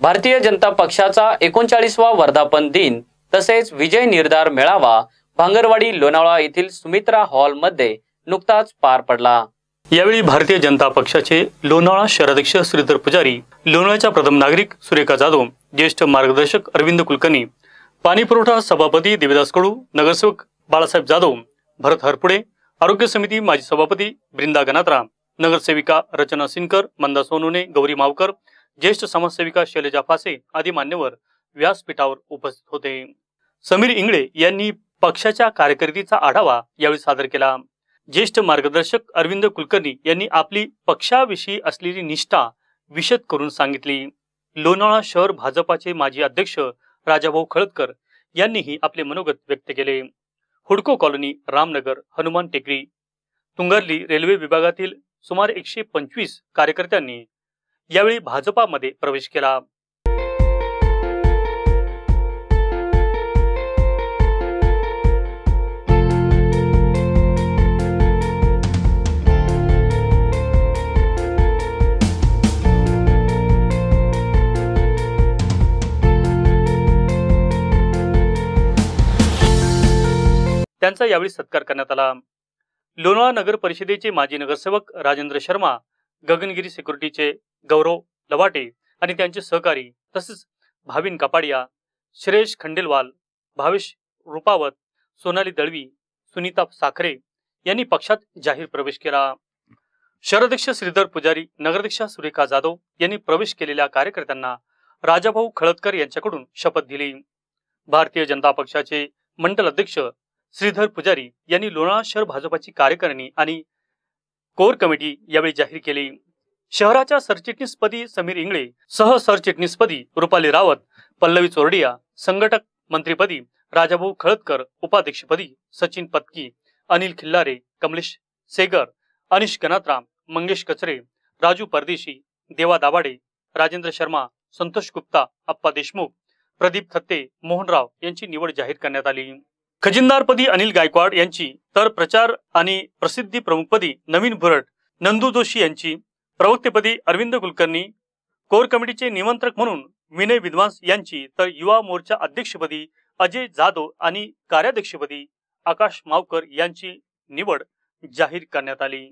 भारतीय जनता पक्षाचा एकोणचाळीसवा वर्धापन दिन तसेच विजय निर्धार मेळावा भांगरवाडी लोणावळा येथील सुमित्रा हॉलमध्ये नुकताच पार पडला. यावेळी भारतीय जनता पक्षाचे लोणावळा शहराध्यक्ष श्रीधर पुजारी लोणावळ्याच्या प्रथम नागरिक सुरेखा जाधव ज्येष्ठ मार्गदर्शक अरविंद कुलकर्णी पाणीपुरवठा सभापती देवीदास कडू नगरसेवक बाळासाहेब जाधव भरत हरपुडे आरोग्य समिती माजी सभापती बृंदा गनात्रा नगरसेविका रचना सिनकर मंदा सोनुने गौरी मावकर ज्येष्ठ समाजसेविका शैलजा फासे आदी मान्यवर व्यासपीठावर उपस्थित होते. समीर इंगळे यांनी पक्षाच्या कारकिर्दीचा आढावा यावेळी सादर केला. ज्येष्ठ मार्गदर्शक अरविंद कुलकर्णी यांनी आपली पक्षाविषयी असलेली निष्ठा विशद करून सांगितली. लोणावळा शहर भाजपाचे माजी अध्यक्ष राजाभाऊ खळदकर यांनीही आपले मनोगत व्यक्त केले. हुडको कॉलनी रामनगर हनुमान टेकडी. तुंगारली रेल्वे विभागातील सुमारे एकशे पंचवीस कार्यकर्त्यांनी यावेळी भाजपामध्ये प्रवेश केला. त्यांचा यावेळी सत्कार करण्यात आला. लोणावळा नगर परिषदेचे माजी नगरसेवक राजेंद्र शर्मा गगनगिरी सिक्युरिटीचे गौरव लवाटे आणि त्यांचे सहकारी तसेच भाविन कापाडिया श्रेयश खंडेलवाल भावेश रुपावत सोनाली दळवी सुनीता साखरे यांनी पक्षात जाहीर प्रवेश केला. शहराध्यक्ष श्रीधर पुजारी नगराध्यक्षा सुरेखा जाधव यांनी प्रवेश केलेल्या कार्यकर्त्यांना राजाभाऊ खळदकर यांच्याकडून शपथ दिली. भारतीय जनता पक्षाचे मंडल अध्यक्ष श्रीधर पुजारी यांनी लोणावळा शहर भाजपाची कार्यकारिणी आणि कोर कमिटी यावेळी जाहीर केली. शहराच्या सरचिटणीसपदी समीर इंगळे सह सरचिटणीसपदी रुपाली रावत पल्लवी चोरडिया संघटक मंत्रीपदी राजाभाऊ खळदकर उपाध्यक्षपदी सचिन पत्की अनिल खिल्लारे कमलेश सेगर अनिश गणात्राम मंगेश कचरे राजू परदेशी देवा दाभाडे राजेंद्र शर्मा संतोष गुप्ता अप्पा देशमुख प्रदीप थत्ते मोहनराव यांची निवड जाहीर करण्यात आली. खजिनदारपदी अनिल गायकवाड यांची तर प्रचार आणि प्रसिद्धी प्रमुखपदी नवीन भुरट नंदू जोशी यांची प्रवक्तेपदी अरविंद कुलकर्णी कोर कमिटीचे निमंत्रक म्हणून विनय विद्वांस यांची तर युवा मोर्चा अध्यक्षपदी अजय जाधव आणि कार्याध्यक्षपदी आकाश मावकर यांची निवड जाहीर करण्यात आली.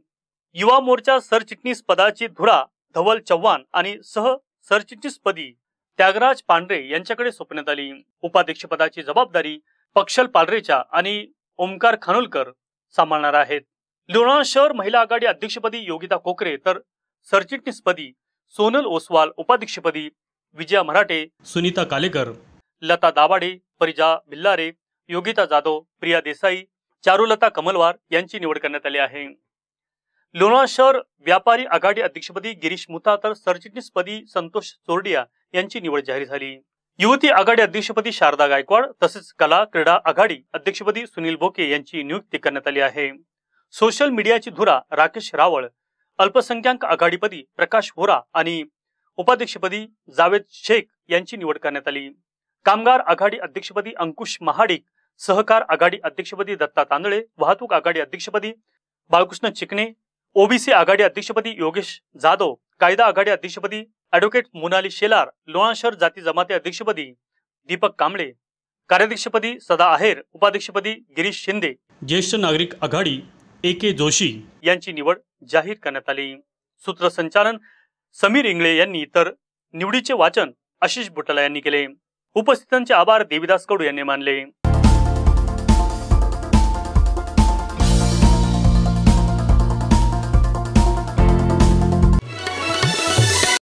युवा मोर्चा सरचिटणीस पदाची धुरा धवल चव्हाण आणि सह सरचिटणीसपदी त्यागराज पांढरे यांच्याकडे सोपण्यात आली. उपाध्यक्षपदाची जबाबदारी पक्षल पालरेच्या आणि ओमकार खानोलकर सांभाळणार आहेत. लोणावळा शहर महिला आघाडी अध्यक्षपदी योगिता कोकरे तर सरचिटणीसपदी सोनल ओसवाल उपाध्यक्षपदी विजया मराठे सुनीता कालेकर लता दाभाडे परिजा भिल्लारे योगिता जाधव प्रिया देसाई चारुलता कमलवार यांची निवड करण्यात आली आहे. लोणावळा शहर व्यापारी आघाडी अध्यक्षपदी गिरीश मुथा तर सरचिटणीसपदी संतोष चोरडिया यांची निवड जाहीर झाली. युवती आघाडी अध्यक्षपदी शारदा गायकवाड तसेच कला क्रीडा आघाडी अध्यक्षपदी सुनील बोके यांची नियुक्ती करण्यात आली आहे. सोशल मीडियाची धुरा राकेश रावळ अल्पसंख्याक आघाडीपदी प्रकाश होरा आणि उपाध्यक्षपदी जावेद शेख यांची निवड करण्यात आली. कामगार आघाडी अध्यक्षपदी अंकुश महाडिक सहकार आघाडी अध्यक्षपदी दत्ता तांदळे वाहतूक आघाडी अध्यक्षपदी बाळकृष्ण चिकणे ओबीसी आघाडी अध्यक्षपदी योगेश जाधव कायदा आघाडी अध्यक्षपदी अॅडव्होकेट मोनाली शेलार लोणाशर जाती जमाती अध्यक्षपदी दीपक कांबळे कार्याध्यक्षपदी सदा आहेर उपाध्यक्षपदी गिरीश शिंदे. ज्येष्ठ नागरिक आघाडी ए के जोशी यांची निवड जाहीर करण्यात आली. सूत्रसंचालन समीर इंगळे यांनी तर निवडीचे वाचन आशिष बुटाला यांनी केले. उपस्थितांचे आभार देविदास कडू यांनी मानले.